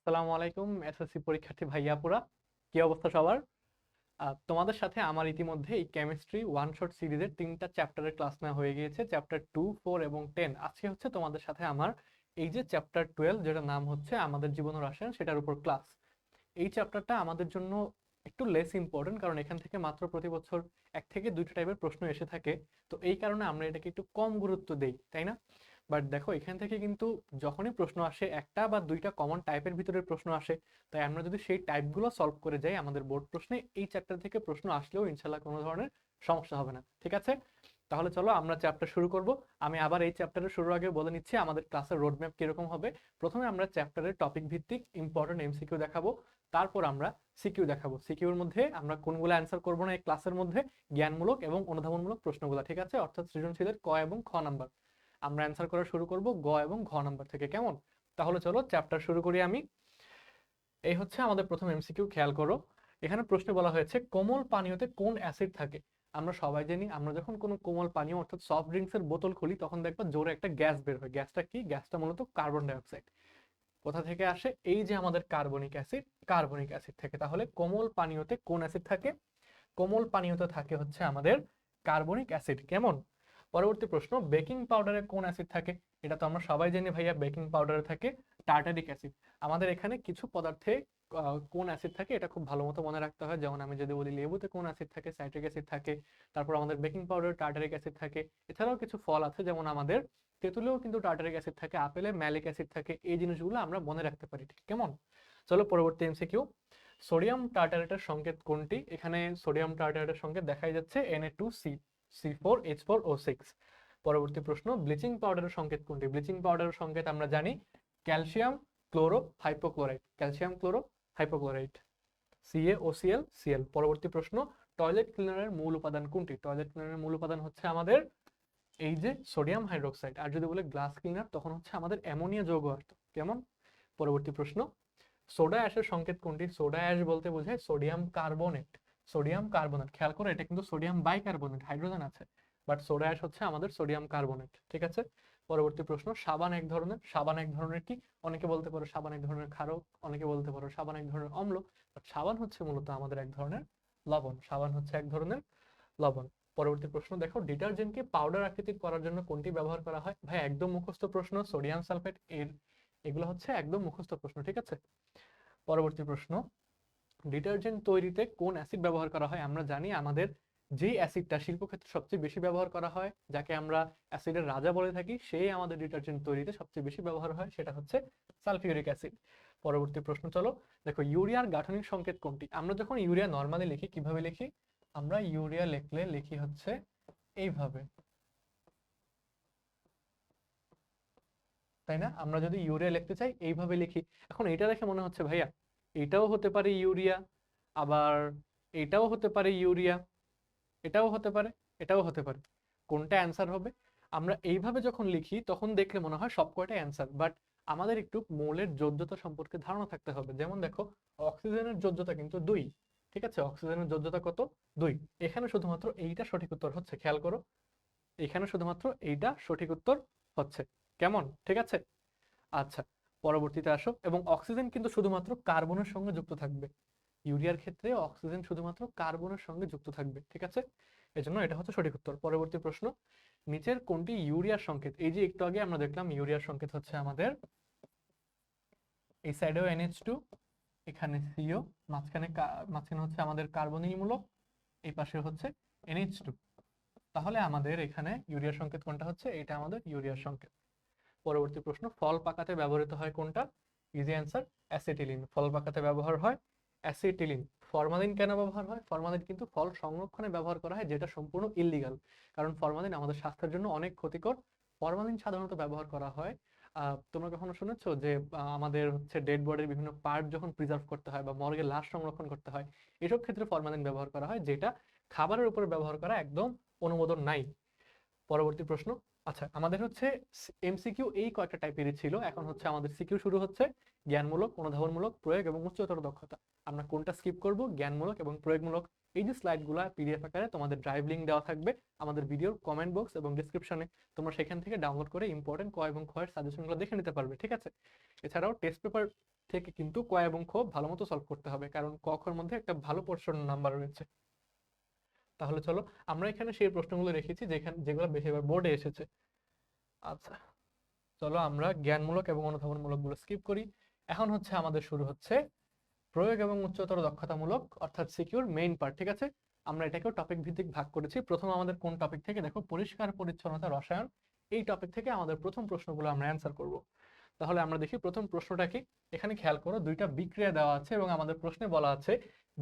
আসসালামু আলাইকুম, এসএসসি পরীক্ষার্থী ভাইয়াপুরা কি অবস্থা সবার? তোমাদের সাথে আমার ইতিমধ্যে এই কেমিস্ট্রি ওয়ান শট সিরিজের তিনটা চ্যাপ্টারের ক্লাস নেওয়া হয়ে গিয়েছে চ্যাপ্টার টু ফোর এবং টেন আজকে হচ্ছে তোমাদের সাথে আমার এই যে চ্যাপ্টার টুয়েলভ যেটা নাম হচ্ছে আমাদের জীবন রসায়ন, সেটার উপর ক্লাস এই চ্যাপ্টারটা আমাদের জন্য একটু লেস ইম্পর্টেন্ট কারণ এখান থেকে মাত্র প্রতি বছর এক থেকে দুইটা টাইপের প্রশ্ন এসে থাকে। তো এই কারণে আমরা এটাকে একটু কম গুরুত্ব দেই, তাই না? বাট দেখো, এখান থেকে কিন্তু যখনই প্রশ্ন আসে, একটা বা দুইটা কমন টাইপের ভিতরে প্রশ্ন আসে, তাই আমরা যদি সেই টাইপগুলো সলভ করে যাই, আমাদের বোর্ড প্রশ্নে এই চ্যাপ্টার থেকে প্রশ্ন আসলেও ইনশাল্লাহ কোনো ধরনের সমস্যা হবে না। ঠিক আছে? তাহলে চলো আমরা চ্যাপ্টার শুরু করব। আমি আবার এই চ্যাপ্টারের শুরুর আগে বলে নিচ্ছি, আমাদের ক্লাসের রোডম্যাপ কীরকম হবে। প্রথমে আমরা চ্যাপ্টারের টপিক ভিত্তিক ইম্পর্টেন্ট এমসিকিউ দেখাবো। তারপর আমরা সিকিউ দেখাবো। সিকিউর মধ্যে আমরা কোনগুলো অ্যান্সার করব না এই ক্লাসের মধ্যে? জ্ঞানমূলক এবং অনুধাবনমূলক প্রশ্নগুলো, ঠিক আছে? অর্থাৎ সৃজনশীলের ক এবং খ নাম্বার আমরা অ্যান্সার করা শুরু করব গ এবং ঘ নাম্বার থেকে, কেমন? তাহলে চলো চ্যাপ্টার শুরু করি আমি। এই হচ্ছে আমাদের প্রথম এমসিকিউ খেয়াল করো। এখানে প্রশ্নে বলা হয়েছে, কোমল পানীয়তে কোন অ্যাসিড থাকে? আমরা সবাই জানি, আমরা যখন কোনো কোমল পানীয়, অর্থাৎ সফট ড্রিঙ্কস এর বোতল খুলি, তখন দেখবা জোরে একটা গ্যাস বের হয়। গ্যাসটা কি? গ্যাসটা মূলত কার্বন ডাইঅক্সাইড কোথা থেকে আসে? এই যে আমাদের কার্বনিক অ্যাসিড কার্বনিক অ্যাসিড থেকে। তাহলে কোমল পানীয়তে কোন অ্যাসিড থাকে? কোমল পানীয়তে থাকে হচ্ছে আমাদের কার্বনিক অ্যাসিড কেমন? পরবর্তী প্রশ্ন বেকিং পাউডারে কোন অ্যাসিড থাকে? এটা তো আমরা সবাই জানি ভাইয়া বেকিং পাউডারে থাকে টার্টারিক অ্যাসিড আমাদের এখানে কিছু পদার্থে কোন অ্যাসিড থাকে এটা খুব ভালো মতো মনে রাখতে হয়। যেমন আমি যদি বলি লেবুতে কোন অ্যাসিড থাকে সাইট্রিক অ্যাসিড থাকে, তারপর আমাদের বেকিং পাউডার টার্টারিক অ্যাসিড থাকে, এছাড়াও কিছু ফল আছে যেমন আমাদের তেঁতুলেও কিন্তু টার্টারিক অ্যাসিড থাকে, আপেলে ম্যালিক অ্যাসিড থাকে, এই জিনিসগুলো আমরা মনে রাখতে পারি ঠিক। কেমন? চলো পরবর্তী এমসিকিউ সোডিয়াম টার্টারেটের সংকেত কোনটি? এখানে সোডিয়াম টার্টারেটের সংকেত দেখাই যাচ্ছে Na2 two C four, H four O six. পরবর্তী প্রশ্ন, ব্লিচিং পাউডারের সংকেত কোনটি? ব্লিচিং পাউডারের সংকেত আমরা জানি calcium chloro hypochlorite. Calcium chloro hypochlorite. OCl Cl পরবর্তী প্রশ্ন, টয়লেট ক্লিনারের মূল উপাদান কোনটি? টয়লেট ক্লিনারের মূল উপাদান হচ্ছে আমাদের এই যে সোডিয়াম হাইড্রোক্সাইড। আর যদি বলে গ্লাস ক্লিনার, তখন হচ্ছে আমাদের অ্যামোনিয়া যৌগ আসতো কেমন? পরবর্তী প্রশ্ন, সোডা অ্যাশের সংকেত কোনটি? সোডা অ্যাশ বলতে বোঝায় সোডিয়াম কার্বনেট। Sodium carbonate. খেয়াল করে, এটা কিন্তু সোডিয়াম বাইকার্বনেট, হাইড্রোজেন আছে। বাট সোডা অ্যাশ হচ্ছে আমাদের সোডিয়াম কার্বনেট, ঠিক আছে? পরবর্তী প্রশ্ন, সাবান এক ধরনের। সাবান এক ধরনের কি? অনেকে বলতে পারো সাবান এক ধরনের ক্ষারক, অনেকে বলতে পারো সাবান এক ধরনের অম্ল। বাট সাবান হচ্ছে মূলত আমাদের এক ধরনের লবণ, সাবান হচ্ছে এক ধরনের লবণ। পরবর্তী প্রশ্ন, দেখো, ডিটারজেন্টকে পাউডার আকৃতির করার জন্য কোনটি ব্যবহার করা হয়? ভাই, একদম মুখস্থ প্রশ্ন, সোডিয়াম সালফেট, এর, এগুলো হচ্ছে একদম মুখস্থ প্রশ্ন, ঠিক আছে? পরবর্তী প্রশ্ন ডিটারজেন্ট তৈরিতে কোন অ্যাসিড ব্যবহার করা হয় আমরা জানি আমাদের যে অ্যাসিডটা শিল্পক্ষেত্রে সবচেয়ে বেশি ব্যবহার করা হয়, যাকে আমরা অ্যাসিডের রাজা বলে থাকি, সেই আমাদের ডিটারজেন্ট তৈরিতে সবচেয়ে বেশি ব্যবহার হয়, সেটা হচ্ছে সালফিউরিক অ্যাসিড। পরবর্তী প্রশ্ন, চলো দেখো ইউরিয়ার গাঠনিক সংকেত কোনটি? আমরা যখন ইউরিয়া নর্মালি লিখি, কীভাবে লিখি? আমরা ইউরিয়া লিখলে লিখি হচ্ছে এইভাবে। তাই না? আমরা যদি ইউরিয়া লিখতে চাই, এইভাবে লিখি। এখন এটা দেখে মনে হচ্ছে, ভাইয়া এটাও হতে পারে ইউরিয়া, আবার এটাও হতে পারে ইউরিয়া, এটাও হতে পারে, এটাও হতে পারে। কোনটা অ্যান্সার হবে? আমরা এইভাবে যখন লিখি, তখন দেখলে মনে হয় সব কয়টা অ্যান্সার, বাট আমাদের একটু মৌলের যোজ্যতা সম্পর্কে ধারণা থাকতে হবে। যেমন দেখো, অক্সিজেনের যোজ্যতা কিন্তু দুই, ঠিক আছে? অক্সিজেনের যোজ্যতা কত? দুই। এখানে শুধুমাত্র এইটা সঠিক উত্তর হচ্ছে, খেয়াল করো। এখানে শুধুমাত্র এইটা সঠিক উত্তর হচ্ছে। কেমন? ঠিক আছে? আচ্ছা পরবর্তীতে আসো এবং অক্সিজেন কিন্তু শুধুমাত্র কার্বনের সঙ্গে যুক্ত থাকবে। ইউরিয়ার ক্ষেত্রে অক্সিজেন শুধুমাত্র কার্বনের সঙ্গে যুক্ত থাকবে, ঠিক আছে? এজন্য এটা হচ্ছে সঠিক উত্তর। পরবর্তী প্রশ্ন, নিচের কোনটি ইউরিয়ার সংকেত? এই যে একটু আগে আমরা দেখলাম ইউরিয়ার সংকেত হচ্ছে আমাদের এই সাইডেও এনএইচ টু এখানে সিও মাঝখানে মাঝখানে হচ্ছে আমাদের কার্বনীয় মূলক, এই পাশে হচ্ছে এনএইচ টু তাহলে আমাদের এখানে ইউরিয়ার সংকেত কোনটা হচ্ছে? এটা আমাদের ইউরিয়ার সংকেত। পরবর্তী প্রশ্ন, ফল পাকাতে ব্যবহৃত হয় কোনটা? ইজি অ্যান্সার অ্যাসিটিলিন ফল পাকাতে ব্যবহার হয় অ্যাসিটিলিন ফরমালিন কেন ব্যবহার হয়? ফরমালিন কিন্তু ফল সংরক্ষণে ব্যবহার করা হয়, যেটা সম্পূর্ণ ইললিগাল কারণ ফরমালিন আমাদের স্বাস্থ্যের জন্য অনেক ক্ষতিকর। ফরমালিন সাধারণত ব্যবহার করা হয় তোমরা কখনো শুনেছো যে আমাদের হচ্ছে ডেড বডির বিভিন্ন পার্ট যখন প্রিজার্ভ করতে হয় বা মর্গে লাশ সংরক্ষণ করতে হয়, এসব ক্ষেত্রে ফরমালিন ব্যবহার করা হয়, যেটা খাবারের উপরে ব্যবহার করা একদম অনুমোদন নাই। পরবর্তী প্রশ্ন আচ্ছা আমাদের হচ্ছে এমসিকিউ এই কয়েকটা টাইপেরই ছিল। এখন হচ্ছে আমাদের সিকিউ শুরু হচ্ছে জ্ঞানমূলক, অনুধাবনমূলক, প্রয়োগ এবং উচ্চতর দক্ষতা। আমরা কোনটা স্কিপ করব? জ্ঞানমূলক এবং প্রয়োগমূলক। এই যে স্লাইডগুলো পিডিএফ আকারে তোমাদের ড্রাইভ লিঙ্ক দেওয়া থাকবে আমাদের ভিডিওর কমেন্ট বক্স এবং ডিসক্রিপশনে তোমরা সেখান থেকে ডাউনলোড করে ইম্পর্টেন্ট ক এবং খ এর সাজেশনগুলো দেখে নিতে পারবে, ঠিক আছে? এছাড়াও টেস্ট পেপার থেকে কিন্তু ক এবং খ ভালো মতো সলভ করতে হবে, কারণ ক মধ্যে একটা ভালো পোর্শন নাম্বার রয়েছে। তাহলে চলো, আমরা এখানে সেই প্রশ্নগুলো রেখেছি যেখানে, যেগুলো বেশিরভাগ বোর্ডে এসেছে। আচ্ছা চলো আমরা জ্ঞানমূলক এবং অনুধাবনমূলকগুলো স্কিপ করি। এখন হচ্ছে আমাদের শুরু হচ্ছে প্রয়োগ এবং উচ্চতর দক্ষতামূলক, অর্থাৎ সিকিউর মেইন পার্ট ঠিক আছে? আমরা এটাকেও টপিক ভিত্তিক ভাগ করেছি। প্রথম আমাদের কোন টপিক থেকে? দেখো, পরিষ্কার, পরিচ্ছন্নতা, রসায়ন, এই টপিক থেকে আমাদের প্রথম প্রশ্নগুলো আমরা অ্যান্সার করব। তাহলে আমরা দেখি প্রথম প্রশ্নটা কি? এখানে খেয়াল করো, দুইটা বিক্রিয়া দেওয়া আছে এবং আমাদের প্রশ্নে বলা আছে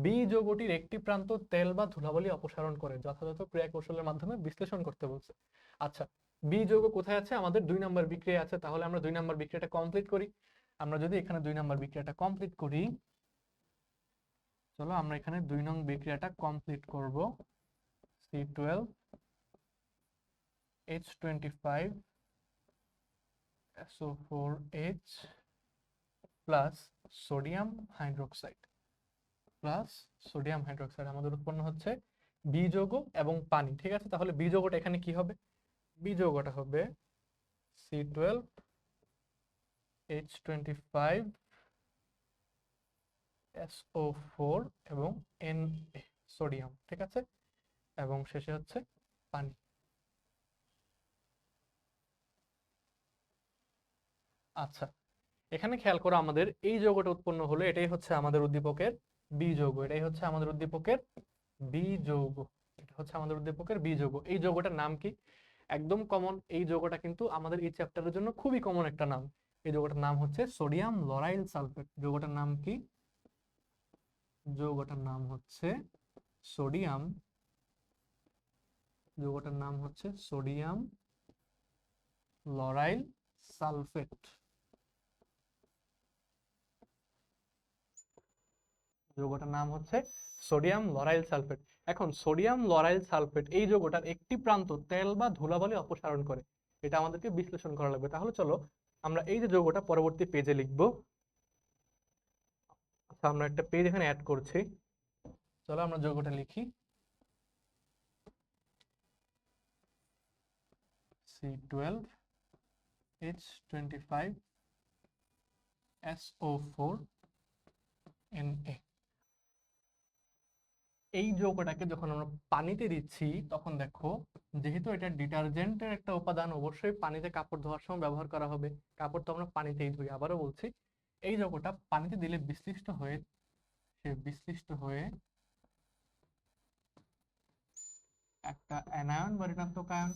বি যৌগটির একটি প্রান্ত তেল বা ধুলাবলি অপসারণ করে, যথাযথ ক্রিয়া কৌশলের মাধ্যমে বিশ্লেষণ করতে বলছে। আচ্ছা বি যৌগ কোথায় আছে? আমাদের দুই নম্বর বিক্রিয়া আছে, তাহলে আমরা দুই নম্বর বিক্রিয়াটা কমপ্লিট করি। আমরা যদি এখানে দুই নম্বর বিক্রিয়াটা কমপ্লিট করি, চলো আমরা এখানে দুই নং বিক্রিয়াটা কমপ্লিট করব। C twelve H twenty five SO four H plus sodium hydroxide plus sodium hydroxide আমাদের উৎপন্ন হচ্ছে বি যৌগ এবং পানি, ঠিক আছে? তাহলে বি যৌগটা এখানে কি হবে? বি যৌগটা হবে C twelve H twenty five SO four এবং এন সোডিয়াম ঠিক আছে? এবং শেষে হচ্ছে পানি। আচ্ছা এখানে খেয়াল করো আমাদের এই যৌগটা উৎপন্ন হলো, এটাই হচ্ছে আমাদের উদ্দীপকের বি যৌগ এটাই হচ্ছে আমাদের উদ্দীপকের বি যৌগ এটা হচ্ছে আমাদের উদ্দীপকের বি যৌগ এই যৌগটার নাম কি? একদম কমন এই যৌগটা কিন্তু আমাদের এই চ্যাপ্টারের জন্য খুবই কমন একটা নাম। এই যৌগটার নাম হচ্ছে সোডিয়াম লরাইল সালফেট যৌগটার নাম কি? যৌগটার নাম হচ্ছে সোডিয়াম যৌগটার নাম হচ্ছে সোডিয়াম লরাইল সালফেট যৌগটার নাম হচ্ছে সোডিয়াম লরাইল সালফেট। এখন সোডিয়াম লরাইল সালফেট এই যৌগটার একটি প্রান্ত তেল বা ধুলাবালি অপসারণ করে। এটা আমাদেরকে বিশ্লেষণ করা লাগবে। তাহলে চলো আমরা এই যে যৌগটা পরবর্তী পেজে লিখব। আচ্ছা আমরা একটা পেজ এখানে অ্যাড করছি। চলো আমরা যৌগটা লিখি। C twelve H twenty five S O four N A এই যৌগটাকে যখন আমরা পানিতে দিচ্ছি, তখন দেখো যেহেতু এটা ডিটারজেন্টের একটা উপাদান, অবশ্যই পানিতে কাপড় ধোয়ার সময় ব্যবহার করা হবে। কাপড় তো আমরা পানিতেই ধুই, আবারও বলছি। এই যৌগটা পানিতে দিলে বিশ্লিষ্ট হয়ে, সে বিশ্লিষ্ট হয়ে একটা অ্যানায়ন বা ঋণাত্মক আয়ন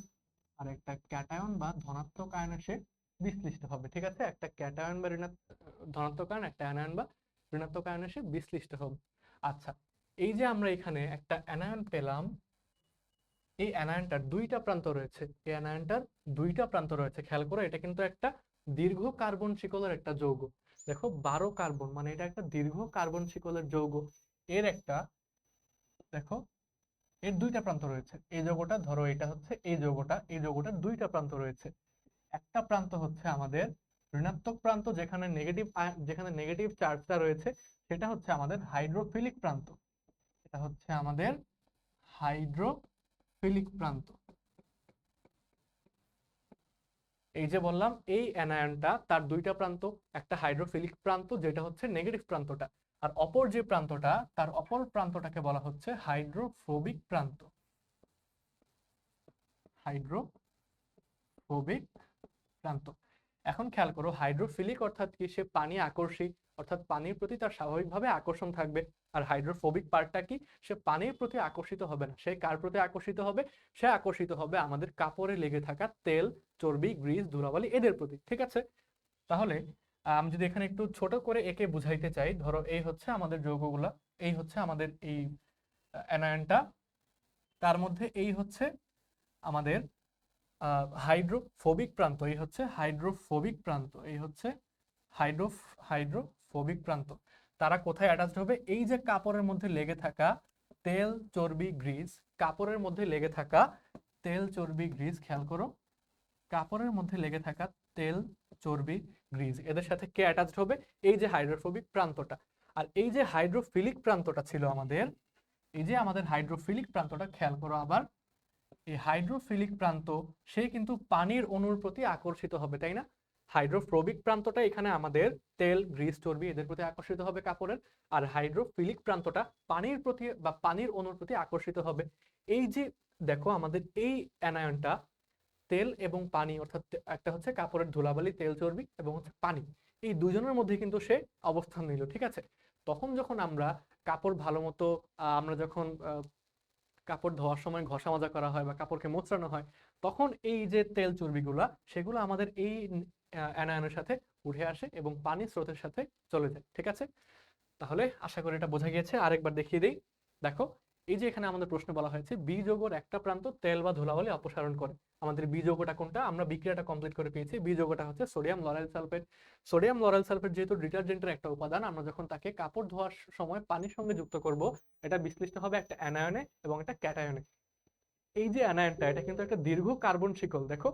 আর একটা ক্যাটায়ন বা ধনাত্মক আয়নে সে বিশ্লিষ্ট হবে, ঠিক আছে? একটা ক্যাটায়ন বা ঋণাত্মক, ধনাত্মক আয়ন, একটা অ্যানায়ন বা ঋণাত্মক আয়নে সে বিশ্লিষ্ট হবে। আচ্ছা এই যে আমরা এখানে একটা অ্যানায়ন পেলাম, এই অ্যানায়নটার দুইটা প্রান্ত রয়েছে। এই অ্যানায়নটার দুইটা প্রান্ত রয়েছে। খেয়াল করো, এটা কিন্তু একটা দীর্ঘ কার্বন শিকলের একটা যৌগ। দেখো, বারো কার্বন মানে এটা একটা দীর্ঘ কার্বন শিকলের যৌগ। এর একটা, দেখো, এর দুইটা প্রান্ত রয়েছে। এই যৌগটা, ধরো, এটা হচ্ছে এই যৌগটা, এই যৌগটার দুইটা প্রান্ত রয়েছে। একটা প্রান্ত হচ্ছে আমাদের ঋণাত্মক প্রান্ত, যেখানে নেগেটিভ যেখানে নেগেটিভ চার্জটা রয়েছে, সেটা হচ্ছে আমাদের হাইড্রোফিলিক প্রান্ত। এটা হচ্ছে আমাদের হাইড্রোফিলিক প্রান্ত। এই যে বললাম, এই অ্যানায়নটা তার দুইটা প্রান্ত, একটা হাইড্রোফিলিক প্রান্ত, যেটা হচ্ছে নেগেটিভ প্রান্তটা, আর অপর যে প্রান্তটা, তার অপর প্রান্তটাকে বলা হচ্ছে হাইড্রোফোবিক প্রান্ত। হাইড্রোফোবিক প্রান্ত। এখন খেয়াল করো, হাইড্রোফিলিক অর্থাৎ কি? সে পানি আকর্ষী, অর্থাৎ পানির প্রতি তার স্বাভাবিকভাবে আকর্ষণ থাকবে। আর হাইড্রোফোবিক পার্টটা কি? সে পানির প্রতি আকর্ষিত হবে না। সে কার প্রতি আকর্ষিত হবে? সে আকর্ষিত হবে আমাদের কাপড়ে লেগে থাকা তেল, চর্বি গ্রিজ ধুলাবালি এদের প্রতি, ঠিক আছে? তাহলে আমি যদি এখানে একটু ছোট করে একে বুঝাইতে চাই, ধরো এই হচ্ছে আমাদের যৌগগুলা, এই হচ্ছে আমাদের এই অ্যানায়নটা তার মধ্যে এই হচ্ছে আমাদের হাইড্রোফোবিক প্রান্ত, এই হচ্ছে হাইড্রোফোবিক প্রান্ত, এই হচ্ছে হাইড্রো হাইড্রোফোবিক প্রান্ত। তারা কোথায় অ্যাটাচড হবে? এই যে কাপড়ের মধ্যে লেগে থাকা তেল, চর্বি গ্রিজ কাপড়ের মধ্যে লেগে থাকা তেল, চর্বি গ্রিজ খেয়াল করো। কাপড়ের মধ্যে লেগে থাকা তেল, চর্বি গ্রিজ এদের সাথে কে অ্যাটাচড হবে? এই যে হাইড্রোফোবিক প্রান্তটা। আর এই যে হাইড্রোফিলিক প্রান্তটা ছিল আমাদের, এই যে আমাদের হাইড্রোফিলিক প্রান্তটা, খেয়াল করো আবার, এই হাইড্রোফিলিক প্রান্ত, সে কিন্তু পানির অণুর প্রতি আকর্ষিত হবে, তাই না? হাইড্রোফ্রোবিক প্রান্তটা এখানে আমাদের তেল, গ্রিস, চর্বি এদের প্রতি আকর্ষিত হবে কাপড়ের। আর হাইড্রোফিলিক প্রান্তটা পানির প্রতি বা পানির অণুর প্রতি আকর্ষিত হবে। এই যে দেখো আমাদের এই অ্যানায়নটা তেল এবং পানি, অর্থাৎ একটা হচ্ছে কাপড়ের ধুলাবালি, তেল, চর্বি এবং হচ্ছে পানি, এই দুজনের মধ্যে কিন্তু সে অবস্থান নিল, ঠিক আছে? তখন যখন আমরা কাপড় ভালো মতো আমরা যখন কাপড় ধোয়ার সময় ঘষা মাজা করা হয় বা কাপড়কে মোচড়ানো হয়, তখন এই যে তেল, চর্বিগুলা, সেগুলো আমাদের এই অ্যানায়নের সাথে উঠে আসে এবং পানি স্রোতের সাথে চলে যায়, ঠিক আছে? তাহলে আশা করি এটা বোঝা গিয়েছে। আরেকবার দেখিয়ে দিই। দেখো, এই যে এখানে আমাদের প্রশ্ন বলা হয়েছে বি যৌগর একটা প্রান্ত তেল বা ধুলাবালি অপসারণ করে। আমাদের বি যৌগটা কোনটা? আমরা বিক্রিয়াটা কমপ্লিট করে পেয়েছি। বি যৌগটা হচ্ছে sodium lauryl sulphate. Sodium lauryl sulphate যেহেতু ডিটারজেন্টের একটা উপাদান, আমরা যখন তাকে কাপড় ধোয়ার সময় পানির সঙ্গে যুক্ত করব, এটা বিশ্লিষ্ট হবে একটা অ্যানায়নে এবং একটা ক্যাটায়নে। এই যে অ্যানায়নটা, এটা কিন্তু একটা দীর্ঘ কার্বন শিকল, দেখো?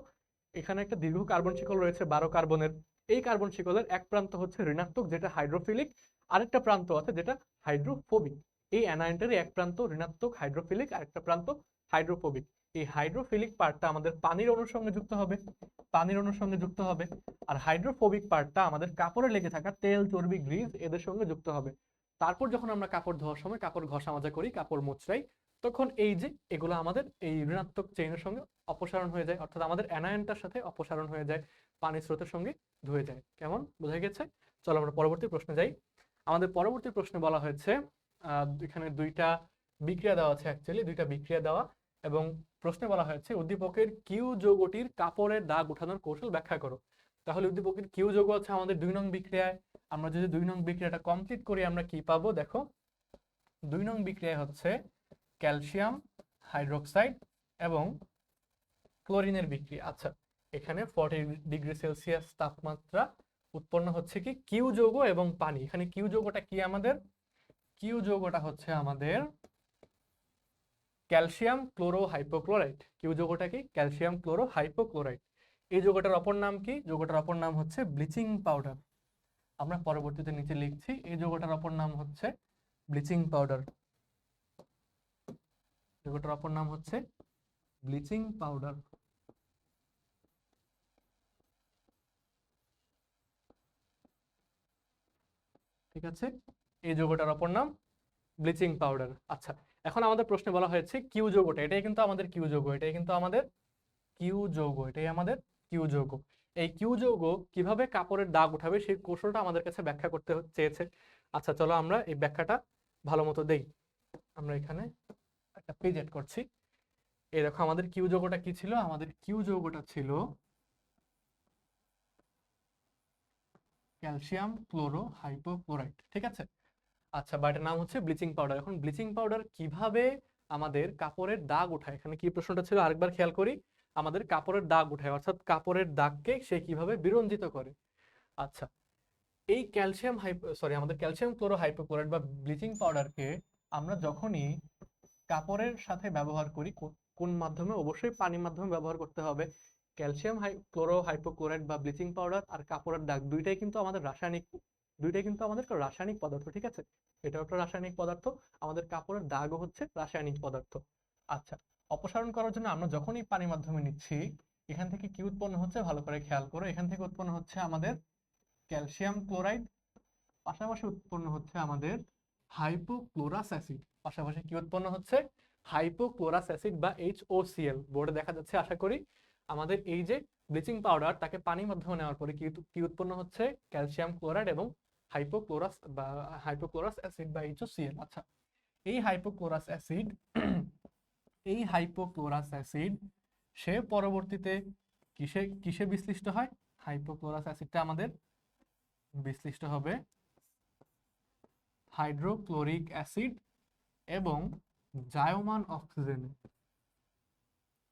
এখানে একটা দীর্ঘ কার্বন শিকল রয়েছে, বারো কার্বনের। এই কার্বন শিকলের এক প্রান্ত হচ্ছে ঋণাত্মক, যেটা হাইড্রোফিলিক। আরেকটা প্রান্ত আছে যেটা হাইড্রোফোবিক। এই অ্যানায়নটারই এক প্রান্ত ঋণাত্মক, হাইড্রোফিলিক, আরেকটা প্রান্ত হাইড্রোফোবিক। এই হাইড্রোফিলিক পার্টটা আমাদের পানির অণুর সঙ্গে যুক্ত হবে, পানির অণুর সঙ্গে যুক্ত হবে। আর হাইড্রোফোবিক পার্টটা আমাদের কাপড়ে লেগে থাকা তেল, চর্বি, গ্রিজ এদের সঙ্গে যুক্ত হবে। তারপর যখন আমরা কাপড় ধোয়ার সময় কাপড় ঘষা মাজা করি, কাপড় মোচড়াই তখন এই যে এগুলো আমাদের এই ঋণাত্মক চেইনের সঙ্গে অপসারণ হয়ে যায়, অর্থাৎ আমাদের অ্যানায়নটার সাথে অপসারণ হয়ে যায় পানি স্রোতের সঙ্গে ধুয়ে যায়। কেমন? বোঝা গেছে? চলো আমরা পরবর্তী প্রশ্নে যাই। আমাদের পরবর্তী প্রশ্নে বলা হয়েছে এখানে দুইটা বিক্রিয়া দেওয়া আছে অ্যাকচুয়ালি দুইটা বিক্রিয়া দেওয়া, এবং প্রশ্নে বলা হয়েছে, উদ্দীপকের কিউ যৌগটির কাপড়ের দাগ উঠানোর কৌশল ব্যাখ্যা করো। তাহলে উদ্দীপকের কিউ যৌগ আছে আমাদের দুই নং বিক্রিয়ায়। আমরা যদি দুই নং বিক্রিয়াটা কমপ্লিট করি, আমরা কি পাবো? দেখো, দুই নং বিক্রিয়া হচ্ছে ক্যালসিয়াম, হাইড্রোক্সাইড এবং ক্লোরিনের বিক্রিয়া আচ্ছা এখানে ফর্টি ডিগ্রি সেলসিয়াস তাপমাত্রা উৎপন্ন হচ্ছে কি? কিউ যৌগ এবং পানি। এখানে কিউ যৌগটা কি আমাদের? কিউ যৌগটা হচ্ছে আমাদের ক্যালসিয়াম ক্লোরো হাইপোক্লোরাইড কিউ যৌগটা কি? ক্যালসিয়াম ক্লোরো হাইপোক্লোরাইড এই যৌগটার অপর নাম কি? যৌগটার অপর নাম হচ্ছে ব্লিচিং পাউডার। আমরা পরবর্তীতে নিচে লিখছি, এই যৌগটার অপর নাম হচ্ছে ব্লিচিং পাউডার। যৌগটার অপর নাম হচ্ছে ব্লিচিং পাউডার। ঠিক আছে? এই যৌগটার অপর নাম ব্লিচিং পাউডার। আচ্ছা এখন আমাদের প্রশ্নে বলা হয়েছে কিউ যৌগটা, এটাই কিন্তু আমাদের কিউ যৌগ, এটাই কিন্তু আমাদের কিউ যৌগ, এটাই আমাদের কিউ যৌগ। এই কিউ যৌগ কীভাবে কাপড়ের দাগ উঠাবে সেই কৌশলটা আমাদের কাছে ব্যাখ্যা করতে চেয়েছে। আচ্ছা চলো আমরা এই ব্যাখ্যাটা ভালো মতো দেই। আমরা এখানে একটা পেজ করছি। এই দেখো, আমাদের কিউ যৌগটা কি ছিল? আমাদের কিউ যৌগটা ছিল ক্যালসিয়াম ক্লোরো হাইপোক্লোরাইড ঠিক আছে? আচ্ছা বা নাম হচ্ছে ব্লিচিং পাউডার এখন ব্লিচিং পাউডার কীভাবে আমাদের কাপড়ের দাগ উঠায়? এখানে কি প্রশ্নটা ছিল? আরেকবার খেয়াল করি। আমাদের কাপড়ের দাগ উঠায়, অর্থাৎ কাপড়ের দাগকে সে কীভাবে বিরঞ্জিত করে। আচ্ছা এই ক্যালসিয়াম হাইপো সরি আমাদের ক্যালসিয়াম ক্লোরো হাইপোক্লোরাইড বা ব্লিচিং পাউডারকে আমরা যখনই কাপড়ের সাথে ব্যবহার করি। কোন মাধ্যমে? অবশ্যই পানির মাধ্যমে ব্যবহার করতে হবে। ক্যালসিয়াম হাই, ক্লোরো, হাইপোক্লোরাইড বা ব্লিচিং পাউডার আর কাপড়ের দাগ দুইটাই কিন্তু আমাদের রাসায়নিক, দুইটাই কিন্তু আমাদের রাসায়নিক পদার্থ, ঠিক আছে? এটাও একটা রাসায়নিক পদার্থ। আমাদের কাপড়ের দাগও হচ্ছে রাসায়নিক পদার্থ। আচ্ছা অপসারণ করার জন্য আমরা যখনই পানির মাধ্যমে নিচ্ছি, এখান থেকে কি উৎপন্ন হচ্ছে? ভালো করে খেয়াল করো। এখান থেকে উৎপন্ন হচ্ছে আমাদের ক্যালসিয়াম ক্লোরাইড, পাশাপাশি উৎপন্ন হচ্ছে আমাদের হাইপোক্লোরাস অ্যাসিড। পাশাপাশি কি উৎপন্ন হচ্ছে? হাইপোক্লোরাস অ্যাসিড বা এইচওসিএল বোর্ডে দেখা যাচ্ছে, আশা করি আমাদের এই যে ব্লিচিং পাউডার, তাকে পানির মাধ্যমে নেওয়ার পরে কি উৎপন্ন হচ্ছে? ক্যালসিয়াম ক্লোরাইড এবং হাইপোক্লোরাস বা হাইপোক্লোরাস অ্যাসিড বা এইচ ও সিএল আচ্ছা এই হাইপোক্লোরাস অ্যাসিড, এই হাইপোক্লোরাস অ্যাসিড, সে পরবর্তীতে কিসে কিসে বিশ্লিষ্ট হয়? হাইপোক্লোরাস অ্যাসিডটা আমাদের বিশ্লিষ্ট হবে হাইড্রোক্লোরিক অ্যাসিড এবং জায়মান অক্সিজেন।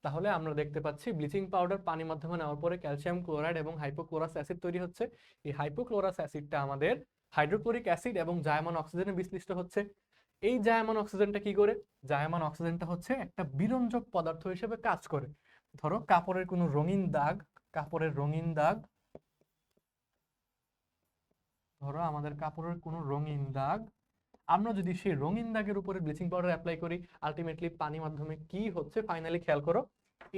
তাহলে আমরা দেখতে পাচ্ছি ব্লিচিং পাউডার পানির মাধ্যমে নেওয়ার পরে ক্যালসিয়াম ক্লোরাইড এবং হাইপোক্লোরাস অ্যাসিড তৈরি হচ্ছে। এই হাইপোক্লোরাস অ্যাসিডটা আমাদের হাইড্রোক্লোরিক অ্যাসিড এবং জায়মান অক্সিজেনে বিশ্লিষ্ট হচ্ছে। এই জায়মান অক্সিজেনটা কি করে? জায়মান অক্সিজেনটা হচ্ছে একটা বিরঞ্জক পদার্থ হিসেবে কাজ করে। ধরো কাপড়ের কোনো রঙিন দাগ, কাপড়ের রঙিন দাগ। ধরো আমাদের কাপড়ের কোনো রঙিন দাগ। আমরা যদি সেই রঙিন দাগের উপরে ব্লিচিং পাউডার অ্যাপ্লাই করি আলটিমেটলি পানি মাধ্যমে কি হচ্ছে? ফাইনালি খেয়াল করো,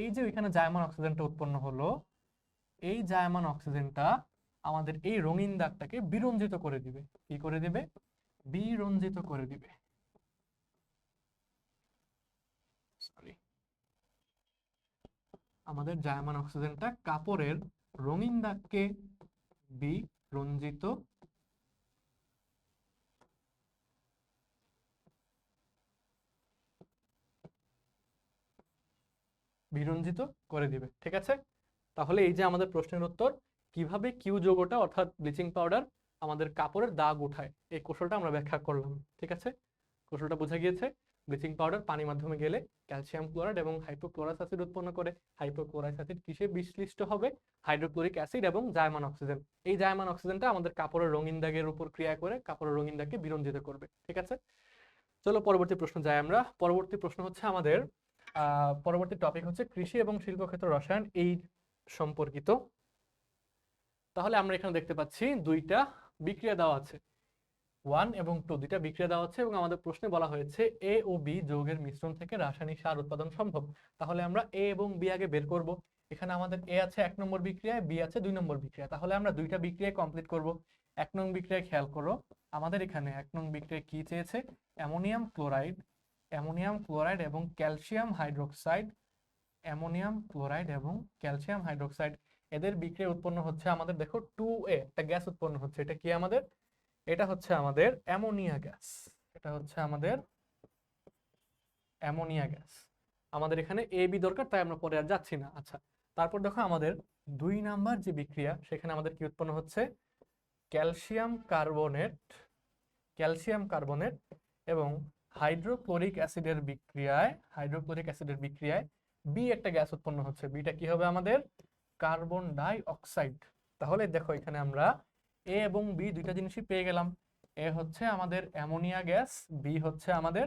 এই যে ওইখানে জায়মান অক্সিজেনটা উৎপন্ন হলো, এই জায়মান অক্সিজেনটা আমাদের এই রঙিন দাগটাকে বিরঞ্জিত করে দিবে। কি করে দিবে? বিরঞ্জিত করে দিবে। আমাদের জায়মান অক্সিজেনটা কাপড়ের রঙিন দাগকে বিরঞ্জিত বিরঞ্জিত করে দিবে, ঠিক আছে? তাহলে এই যে আমাদের প্রশ্নের উত্তর, কীভাবে কিউ যৌগটা অর্থাৎ ব্লিচিং পাউডার আমাদের কাপড়ের দাগ উঠায়, এই কৌশলটা আমরা ব্যাখ্যা করলাম, ঠিক আছে? কৌশলটা বোঝা গিয়েছে, ব্লিচিং পাউডার পানির মাধ্যমে গেলে ক্যালসিয়াম ক্লোরাইড এবং হাইপোক্লোরাস অ্যাসিড উৎপন্ন করে। হাইপোক্লোরাইস অ্যাসিড কিসে বিশ্লিষ্ট হবে? হাইড্রোক্লোরিক অ্যাসিড এবং জায়মান অক্সিজেন। এই জায়মান অক্সিজেনটা আমাদের কাপড়ের রঙিন দাগের উপর ক্রিয়া করে কাপড়ের রঙিন দাগকে বিরঞ্জিত করবে, ঠিক আছে? চলো পরবর্তী প্রশ্ন যাই আমরা। পরবর্তী প্রশ্ন হচ্ছে আমাদের পরবর্তী টপিক হচ্ছে কৃষি এবং শিল্পক্ষেত্র রসায়ন এই সম্পর্কিত। তাহলে আমরা এখানে দেখতে পাচ্ছি দুইটা বিক্রিয়া দেওয়া আছে। ওয়ান এবং টু দুইটা বিক্রিয়া দেওয়া আছে এবং আমাদের প্রশ্নে বলা হয়েছে এ ও বি যৌগের মিশ্রণ থেকে রাসায়নিক সার উৎপাদন সম্ভব। তাহলে আমরা এ এবং বি আগে বের করব। এখানে আমাদের এ আছে এক নম্বর বিক্রিয়ায় বি আছে দুই নম্বর বিক্রিয়া। তাহলে আমরা দুইটা বিক্রিয়া কমপ্লিট করব। এক নং বিক্রিয়া খেয়াল করো, আমাদের এখানে এক নং বিক্রিয়া কি চেয়েছে? অ্যামোনিয়াম ক্লোরাইড অ্যামোনিয়াম ক্লোরাইড এবং ক্যালসিয়াম হাইড্রোক্সাইড, অ্যামোনিয়াম ক্লোরাইড এবং ক্যালসিয়াম হাইড্রোক্সাইড, এদের বিক্রিয়া উৎপন্ন হচ্ছে আমাদের, দেখো টু এ একটা গ্যাস উৎপন্ন হচ্ছে, এটা কি আমাদের? এটা হচ্ছে আমাদের অ্যামোনিয়া গ্যাস, এটা হচ্ছে আমাদের অ্যামোনিয়া গ্যাস। আমাদের এখানে এ বি দরকার, তাই আমরা পরে আর যাচ্ছি না। আচ্ছা তারপর দেখো আমাদের দুই নাম্বার যে বিক্রিয়া, সেখানে আমাদের কি উৎপন্ন হচ্ছে? ক্যালসিয়াম কার্বনেট ক্যালসিয়াম কার্বনেট এবং হাইড্রোক্লোরিক অ্যাসিডের বিক্রিয়ায়, হাইড্রোক্লোরিক অ্যাসিডের বিক্রিয়ায় বি একটা গ্যাস উৎপন্ন হচ্ছে। বিটা কি হবে আমাদের? কার্বন ডাই অক্সাইড তাহলে দেখো এখানে আমরা এ এবং বি দুইটা জিনিসই পেয়ে গেলাম। এ হচ্ছে আমাদের অ্যামোনিয়া গ্যাস বি হচ্ছে আমাদের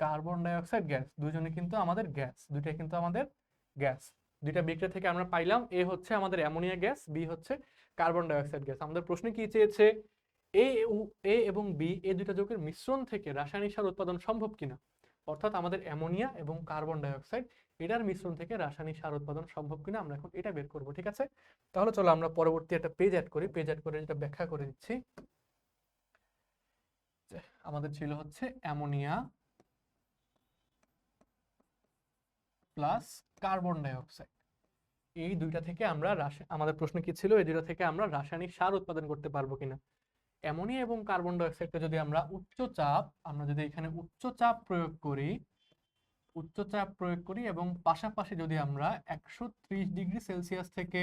কার্বন ডাই অক্সাইড গ্যাস। দুজনে কিন্তু আমাদের গ্যাস দুইটা কিন্তু আমাদের গ্যাস। দুইটা বিক্রিয়া থেকে আমরা পাইলাম এ হচ্ছে আমাদের অ্যামোনিয়া গ্যাস বি হচ্ছে কার্বন ডাই অক্সাইড গ্যাস। আমাদের প্রশ্নে কি চেয়েছে? এ এ এবং বি এই দুইটা যৌগের মিশ্রণ থেকে রাসায়নিক সার উৎপাদন সম্ভব কিনা? অর্থাৎ আমাদের অ্যামোনিয়া এবং কার্বন ডাই অক্সাইড এটার মিশ্রণ থেকে রাসায়নিক সার উৎপাদন সম্ভব কিনা আমরা এখন এটা বের করব, ঠিক আছে? তাহলে চলো আমরা পরবর্তী একটা পেজ অ্যাড করি। পেজ অ্যাড করে যেটা ব্যাখ্যা করে দিচ্ছি। আমাদের ছিল হচ্ছে ammonia plus carbon dioxide এই দুইটা থেকে আমরা আমাদের প্রশ্ন কি ছিল? এই দুইটা থেকে আমরা রাসায়নিক সার উৎপাদন করতে পারব কিনা? অ্যামোনিয়া এবং কার্বন ডাই অক্সাইডকে যদি আমরা উচ্চ চাপ, আমরা যদি এখানে উচ্চ চাপ প্রয়োগ করি, উচ্চ চাপ প্রয়োগ করি এবং পাশাপাশি যদি আমরা একশো ত্রিশ ডিগ্রি সেলসিয়াস থেকে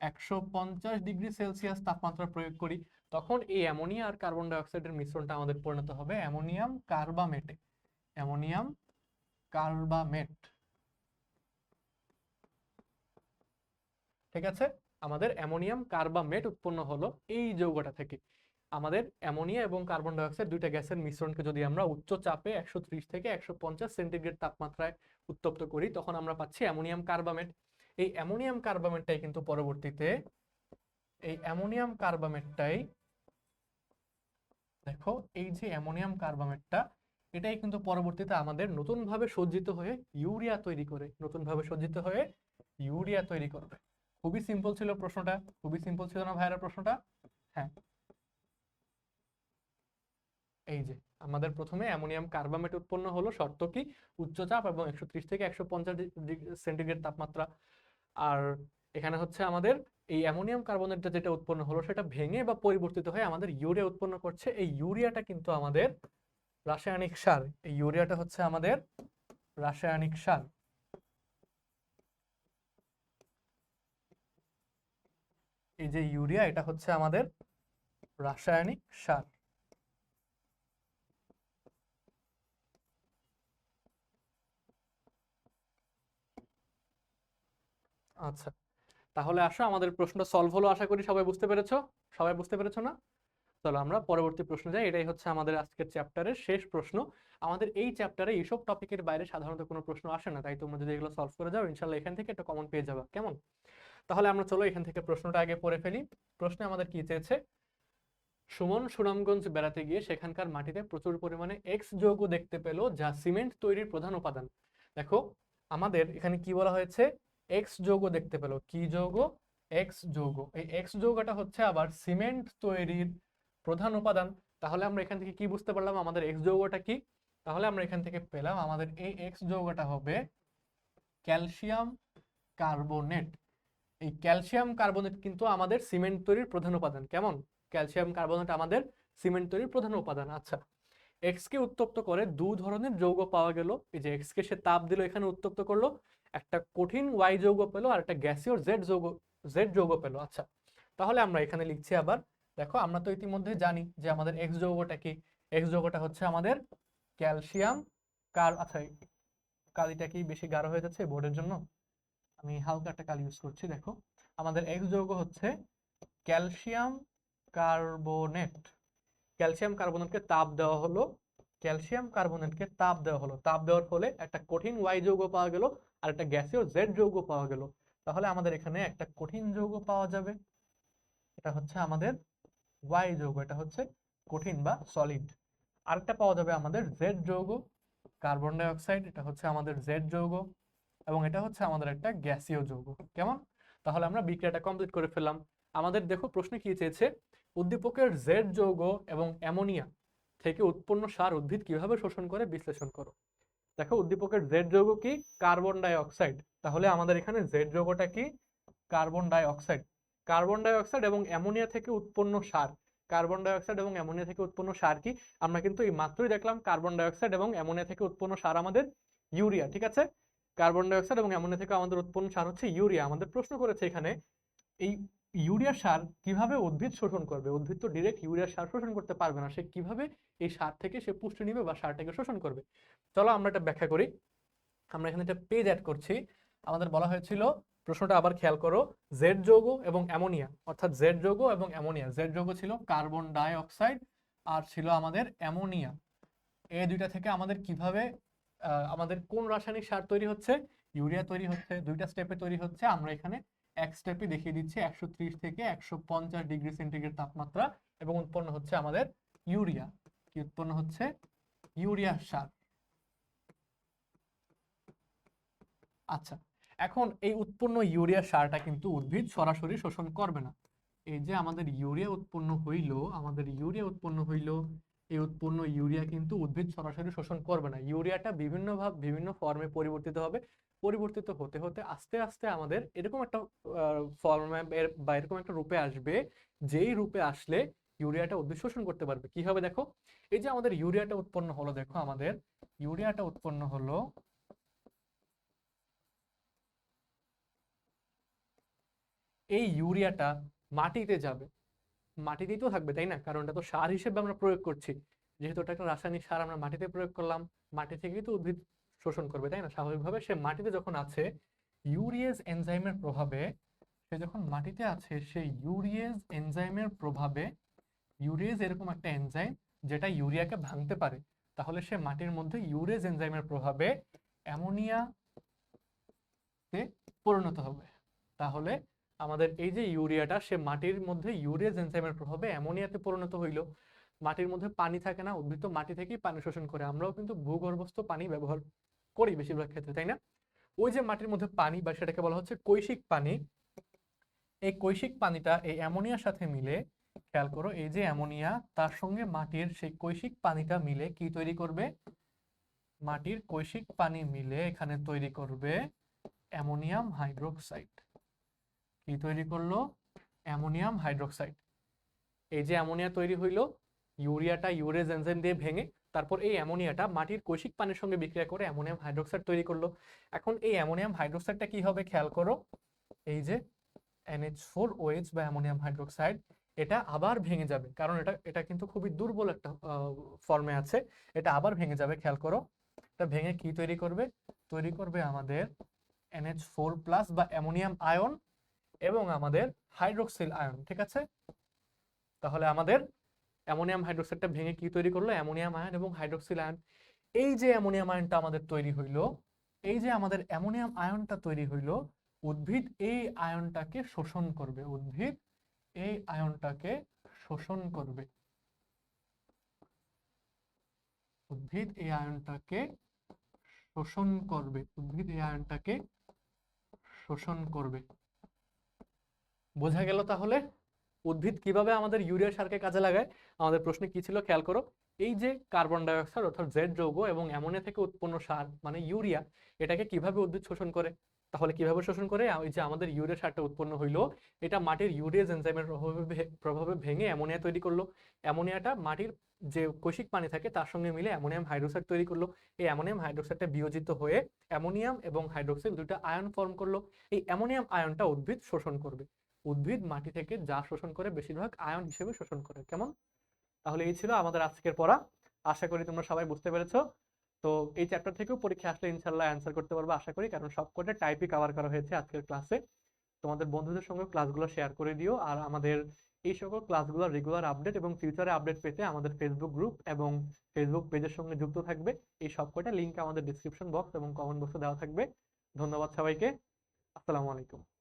একশো পঞ্চাশ ডিগ্রি সেলসিয়াস তাপমাত্রা প্রয়োগ করি, তখন এই অ্যামোনিয়া আর কার্বন ডাই অক্সাইডের মিশ্রণটা আমাদের পরিণত হবে অ্যামোনিয়াম কার্বামেটে অ্যামোনিয়াম কার্বামেট। ঠিক আছে? আমাদের অ্যামোনিয়াম কার্বামেট উৎপন্ন হলো এই যৌগটা থেকে। আমাদের অ্যামোনিয়া এবং কার্বন ডাই অক্সাইড দুইটা গ্যাসের মিশ্রণকে যদি আমরা উচ্চ চাপে একশো ত্রিশ থেকে একশো পঞ্চাশ সেন্টিগ্রেড তাপমাত্রায় উত্তপ্ত করি, তখন আমরা পাচ্ছি অ্যামোনিয়াম কার্বামেট। এই অ্যামোনিয়াম কার্বামেটটাই কিন্তু পরবর্তীতে, এই অ্যামোনিয়াম কার্বামেটটাই, দেখো, এই যে অ্যামোনিয়াম কার্বামেটটা, এটাই কিন্তু পরবর্তীতে আমাদের নতুনভাবে সজ্জিত হয়ে ইউরিয়া তৈরি করে, নতুনভাবে সজ্জিত হয়ে ইউরিয়া তৈরি করবে। খুবই সিম্পল ছিল প্রশ্নটা, খুবই সিম্পল ছিল না ভাইয়েরা প্রশ্নটা? হ্যাঁ। এই যে, আমাদের প্রথমে অ্যামোনিয়াম কার্বামেট উৎপন্ন হলো, শর্ত কি? উচ্চ চাপ এবং একশো ত্রিশ থেকে একশো পঞ্চাশ সেন্টিগ্রেড তাপমাত্রা। আর এখানে হচ্ছে আমাদের এই অ্যামোনিয়াম কার্বনেটটা যেটা উৎপন্ন হলো, সেটা ভেঙে বা পরিবর্তিত হয়ে আমাদের ইউরিয়া উৎপন্ন করছে। এই ইউরিয়াটা কিন্তু আমাদের রাসায়নিক সার, এই ইউরিয়াটা হচ্ছে আমাদের রাসায়নিক সার। এই যে ইউরিয়া, এটা হচ্ছে আমাদের রাসায়নিক সার। আচ্ছা। তাহলে আসো, আমাদের প্রশ্নটা সলভ হলো, আশা করি সবাই বুঝতে পেরেছ। সবাই বুঝতে পেরেছ না? চলো আমরা পরবর্তী প্রশ্ন যাই। এটাই হচ্ছে আমাদের আজকের চ্যাপ্টারের শেষ প্রশ্ন। আমাদের এই চ্যাপ্টারে এইসব টপিকের বাইরে সাধারণত কোনো প্রশ্ন আসে না, তাই তোমরা যদি এগুলো সলভ করে যাও ইনশাল্লাহ এখান থেকে একটা কমন পেয়ে যাবে। কেমন? তাহলে আমরা চলো এখান থেকে প্রশ্নটা আগে পড়ে ফেলি। প্রশ্নে আমাদের কি চেয়েছে? সুমন সুনামগঞ্জ বেড়াতে গিয়ে সেখানকার মাটিতে প্রচুর পরিমাণে এক্স যৌগ দেখতে পেল, যা সিমেন্ট তৈরির প্রধান উপাদান। দেখো, আমাদের এখানে কি বলা হয়েছে? এক্স যৌগ দেখতে পেল। কি যৌগ? এক্স যৌগ। এই এক্স যৌগটা হচ্ছে আবার সিমেন্ট তৈরির প্রধান উপাদান। তাহলে আমরা এখান থেকে কি বুঝতে পারলাম? আমাদের এক্স যৌগটা কি? তাহলে আমরা এখান থেকে পেলাম আমাদের এই এক্স যৌগটা হবে ক্যালসিয়াম কার্বনেট। এই ক্যালসিয়াম কার্বনেট কিন্তু আমাদের সিমেন্ট তৈরির প্রধান উপাদান। কেমন? ক্যালসিয়াম কার্বনেট আমাদের সিমেন্ট তৈরির প্রধান উপাদান। আচ্ছা এক্স কে উত্তপ্ত করে দু ধরনের যৌগ পাওয়া গেল। এই যে এক্স কে সে তাপ দিল, এখানে উত্তপ্ত করল। একটা কঠিন ওয়াই যৌগ পেল আর একটা গ্যাসীয় জেড যৌগ জেড যৌগ পেল। আচ্ছা তাহলে আমরা এখানে লিখছি আবার, দেখো আমরা তো ইতিমধ্যে জানি যে আমাদের এক্স যৌগটা কি? এক্স যৌগটা হচ্ছে আমাদের ক্যালসিয়াম কার আচ্ছা কালিটা কি বেশি গাঢ় হয়ে যাচ্ছে বোর্ডের জন্য? আমি হালকা একটা কালি ইউজ করছি, দেখো। আমাদের এক্স যৌগ হচ্ছে ক্যালসিয়াম কার্বনেট ক্যালসিয়াম কার্বনেটকে তাপ দেওয়া হলো। ক্যালসিয়াম কার্বনেটকে তাপ দেওয়া হলো। তাপ দেওয়ার ফলে একটা কঠিন ওয়াই যৌগ পাওয়া গেল আর একটা গ্যাসীয় জেড যৌগ পাওয়া গেল। তাহলে আমাদের এখানে একটা কঠিন যৌগ পাওয়া যাবে। এটা হচ্ছে আমাদের ওয়াই যৌগ, এটা হচ্ছে কঠিন বা সলিড আরেকটা পাওয়া যাবে আমাদের জেড যৌগ কার্বন ডাই অক্সাইড এটা হচ্ছে আমাদের জেড যৌগ এবং এটা হচ্ছে আমাদের একটা গ্যাসীয় যৌগ। কেমন? তাহলে আমরা বিক্রিয়াটা কমপ্লিট করে ফেললাম। আমাদের দেখো প্রশ্নে কি চেয়েছে? উদ্দীপকের জেড যৌগ এবং অ্যামোনিয়া থেকে উৎপন্ন সার উদ্ভিদ কীভাবে শোষণ করে বিশ্লেষণ করো? দেখো, উদ্দীপকের জেড যৌগ কি? কার্বন ডাই অক্সাইড তাহলে আমাদের এখানে জেড যৌগটা কি? Carbon dioxide carbon dioxide এবং অ্যামোনিয়া থেকে উৎপন্ন সার। কার্বন ডাই অক্সাইড এবং অ্যামোনিয়া থেকে উৎপন্ন সার কি? আমরা কিন্তু এই মাত্রই দেখলাম কার্বন ডাই অক্সাইড এবং অ্যামোনিয়া থেকে উৎপন্ন সার আমাদের ইউরিয়া, ঠিক আছে? কার্বন ডাই অক্সাইড এবং অ্যামোনিয়া থেকে আমাদের উৎপন্ন সার হচ্ছে ইউরিয়া। আমাদের প্রশ্ন করেছে এখানে, এই ইউরিয়া সার কীভাবে উদ্ভিদ শোষণ করবে? উদ্ভিদ তো ডিরেক্ট ইউরিয়া সার শোষণ করতে পারবে না। সে কীভাবে এই সার থেকে সে পুষ্টি নিবে বা সারটাকে শোষণ করবে? চলো আমরা এটা ব্যাখ্যা করি। আমরা এখানে একটা পেজ অ্যাড করছি। আমাদের বলা হয়েছিল, প্রশ্নটা আবার খেয়াল করো জেড যৌগ এবং অ্যামোনিয়া। অর্থাৎ জেড যৌগ এবং অ্যামোনিয়া। জেড যৌগ ছিল কার্বন ডাই অক্সাইড আর ছিল আমাদের অ্যামোনিয়া। এই দুইটা থেকে আমাদের কীভাবে আমাদের কোন রাসায়নিক সার তৈরি হচ্ছে? ইউরিয়া তৈরি হচ্ছে, দুইটা স্টেপে তৈরি হচ্ছে। আমরা এখানে এক স্টেপে দেখিয়ে দিচ্ছি, একশো থেকে একশো পঞ্চাশ ডিগ্রি সেন্টিগ্রেড তাপমাত্রা এবং উৎপন্ন হচ্ছে আমাদের ইউরিয়া। কি উৎপন্ন হচ্ছে? ইউরিয়া সার। আচ্ছা এখন এই উৎপন্ন ইউরিয়া সারটা কিন্তু উদ্ভিদ সরাসরি শোষণ করবে না। এই যে আমাদের ইউরিয়া উৎপন্ন হইল, আমাদের ইউরিয়া উৎপন্ন হইল, এই উৎপন্ন ইউরিয়া কিন্তু উদ্ভিদ সরাসরি শোষণ করবে না। ইউরিয়াটা বিভিন্ন ভাব, বিভিন্ন ফর্মে পরিবর্তিত হবে। পরিবর্তিত হতে হতে আস্তে আস্তে আমাদের এরকম একটা ফর্মে বা এরকম একটা রূপে আসবে যেই রূপে আসলে ইউরিয়াটা উদ্ভিদ শোষণ করতে পারবে। কি হবে দেখো? এই যে আমাদের ইউরিয়াটা উৎপন্ন হলো দেখো আমাদের ইউরিয়াটা উৎপন্ন হলো এই ইউরিয়াটা মাটিতে যাবে। মাটিতেই তো থাকবে তাই না? কারণ এটা তো সার হিসেবে আমরা প্রয়োগ করছি। যেহেতু এটা একটা রাসায়নিক সার আমরা মাটিতে প্রয়োগ করলাম। মাটি থেকেই তো উদ্ভিদ শোষণ করবে, তাই না? স্বাভাবিকভাবে সে মাটিতে যখন আছে ইউরিয়েজ এনজাইমের প্রভাবে, সে যখন মাটিতে আছে সেই ইউরিয়েজ এনজাইমের প্রভাবে ইউরিয়েজ এরকম একটা এনজাইম যেটা ইউরিয়াকে ভাঙতে পারে, তাহলে সে মাটির মধ্যে ইউরেজ এনজাইমের প্রভাবে অ্যামোনিয়া তে পরিণত হবে। তাহলে আমাদের এই যে ইউরিয়াটা সে মাটির মধ্যে ইউরিয়াজ এনজাইমের প্রভাবে অ্যামোনিয়াতে পরিণত হইল। মাটির মধ্যে পানি থাকে না, উদ্ভিদ মাটি থেকেই পানি শোষণ করে। আমরাও কিন্তু ভূগর্ভস্থ পানি ব্যবহার করি বেশিরভাগ ক্ষেত্রে, তাই না? ওই যে মাটির মধ্যে পানি বা সেটাকে বলা হচ্ছে কৈশিক পানি, এই কৈশিক পানিটা এই অ্যামোনিয়ার সাথে মিলে, খেয়াল করো, এই যে অ্যামোনিয়া, তার সঙ্গে মাটির সেই কৈশিক পানিটা মিলে কি তৈরি করবে? মাটির কৈশিক পানি মিলে এখানে তৈরি করবে অ্যামোনিয়াম হাইড্রোক্সাইড। কি তৈরি করল? Ammonium hydroxide. এই যে অ্যামোনিয়া তৈরি হইল, ইউরিয়াটা ইউরেজ এনজাইম দিয়ে ভেঙে তারপর এই অ্যামোনিয়াটা মাটির কৈশিক পানির সঙ্গে বিক্রিয়া করে অ্যামোনিয়াম হাইড্রোক্সাইড তৈরি করল। এখন এই অ্যামোনিয়াম হাইড্রোক্সাইডটা কি হবে খেয়াল করো, এই যে NH4OH বা অ্যামোনিয়াম হাইড্রোক্সাইড, এটা আবার ভেঙে যাবে। কারণ এটা এটা কিন্তু খুবই দুর্বল একটা ফর্মে আছে, এটা আবার ভেঙে যাবে, খেয়াল করো। এটা ভেঙে কি তৈরি করবে? তৈরি করবে আমাদের NH4 প্লাস বা অ্যামোনিয়াম আয়ন এবং আমাদের হাইড্রোক্সিল আয়ন, ঠিক আছে? তাহলে আমাদের অ্যামোনিয়াম হাইড্রোক্সাইডটা ভেঙে কি তৈরি করল? অ্যামোনিয়াম আয়ন এবং হাইড্রোক্সিল আয়ন। এই যে অ্যামোনিয়াম আয়নটা আমাদের তৈরি হইল, এই যে আমাদের অ্যামোনিয়াম আয়নটা তৈরি হইল, উদ্ভিদ এই আয়নটাকে শোষণ করবে, উদ্ভিদ এই আয়নটাকে শোষণ করবে। উদ্ভিদ এই আয়নটাকে শোষণ করবে, উদ্ভিদ এই আয়নটাকে শোষণ করবে। বোঝা গেল তাহলে? উদ্ভিদ কীভাবে আমাদের ইউরিয়া সারকে কাজে লাগায়? আমাদের প্রশ্নে কি ছিল খেয়াল করো? এই যে কার্বন ডাই অক্সাইড অর্থাৎ জেড যৌগ এবং অ্যামোনিয়া থেকে উৎপন্ন সার মানে ইউরিয়া, এটাকে কীভাবে উদ্ভিদ শোষণ করে? তাহলে কীভাবে শোষণ করে? ওই যে আমাদের ইউরিয়া সারটা উৎপন্ন হইল, এটা মাটির ইউরিয়াজ এনজাইমের প্রভাবে প্রভাবে ভেঙে অ্যামোনিয়া তৈরি করল। অ্যামোনিয়াটা মাটির যে কৈশিক পানি থাকে, তার সঙ্গে মিলে অ্যামোনিয়াম হাইড্রোক্সাইড তৈরি করল। এই অ্যামোনিয়াম হাইড্রোক্সাইডটা বিয়োজিত হয়ে অ্যামোনিয়াম এবং হাইড্রোক্সাইড দুটো আয়ন ফর্ম করল। এই অ্যামোনিয়াম আয়নটা উদ্ভিদ শোষণ করবে। উদ্ভিদ মাটি থেকে যা শোষণ করে বেশিরভাগ আয়ন হিসেবে শোষণ করে। কেমন? তাহলে এই ছিল আমাদের আজকের পড়া। আশা করি তোমরা সবাই বুঝতে পেরেছ। তো এই চ্যাপ্টার থেকেও পরীক্ষা আসলে ইনশাল্লাহ অ্যান্সার করতে পারব, আশা করি। কারণ সবকটা টাইপই কভার করা হয়েছে আজকের ক্লাসে তোমাদের বন্ধুদের সঙ্গে ক্লাসগুলো শেয়ার করে দিও। আর আমাদের এই সকল ক্লাসগুলোর রেগুলার আপডেট এবং ফিউচারে আপডেট পেতে আমাদের ফেসবুক গ্রুপ এবং ফেসবুক পেজের সঙ্গে যুক্ত থাকবে। এই সবকটা লিঙ্ক আমাদের ডিসক্রিপশন বক্স এবং কমেন্ট বক্সে দেওয়া থাকবে। ধন্যবাদ সবাইকে। আসসালামু আলাইকুম।